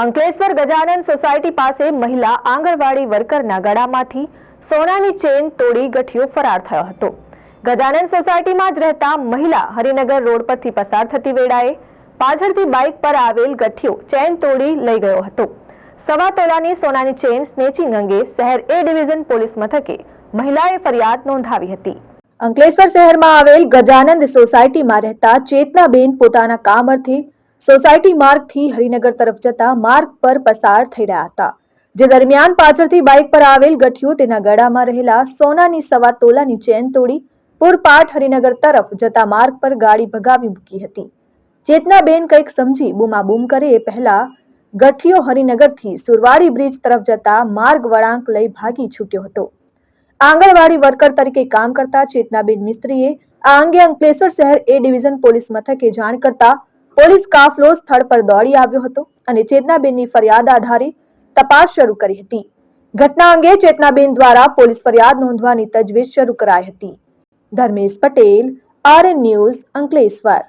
Ankleshwar Gajanan society પાસે મહિલા આંગણવાડી વર્કરના ગળામાંથી સોનાની ચેન તોડી ગઠિયો ફરાર થયો હતો. ગજાનન સોસાયટીમાં જ રહેતા મહિલા હરિનગર રોડ પરથી પસાર થતી વેળાએ પાછળથી બાઇક પર આવેલ ગઠિયો ચેન તોડી લઈ ગયો હતો. સવા તોલાની સોનાની ચેન સ્નેચિંગ અંગે શહેર એ ડિવિઝન પોલીસ મથકે મહિલાએ ફરિયાદ નોંધાવી હતી. અંકલેશ્વર શહેરમાં આવેલ ગજાનંદ સોસાયટીમાં રહેતા ચેતનાબેન પોતાના કામ અર્થે સોસાયટી માર્ગથી હરિનગર તરફ જતા માર્ગ પર પસાર થઈ રહ્યા હતા. જે દરમિયાન પાછળથી બાઇક પર આવેલ ગઠિયો તેના ગળામાં રહેલા સોનાની સવા તોલાની ચેન તોડી પૂરપાટ હરિનગર તરફ જતા માર્ગ પર ગાડી ભગાવી મૂકી હતી. ચેતનાબેન કંઈક સમજી બૂમાબૂમ કરે એ પહેલા ગઠિયો હરિનગરથી સુરવાડી બ્રિજ તરફ જતા માર્ગ વળાંક લઈ ભાગી છૂટ્યો હતો. આંગણવાડી વર્કર તરીકે કામ કરતા ચેતનાબેન મિસ્ત્રીએ આ અંગે અંકલેશ્વર શહેર એ ડિવિઝન પોલીસ મથકે જાણ કરતા પોલીસ કાફલો સ્થળ પર દોડી આવ્યો હતો અને ચેતનાબેનની ફરિયાદ આધારે તપાસ શરૂ કરી હતી. ઘટના અંગે ચેતનાબેન દ્વારા પોલીસ ફરિયાદ નોંધવાની તજવીજ શરૂ કરાઈ હતી. Dharmesh Patel, RN news, Ankleshwar.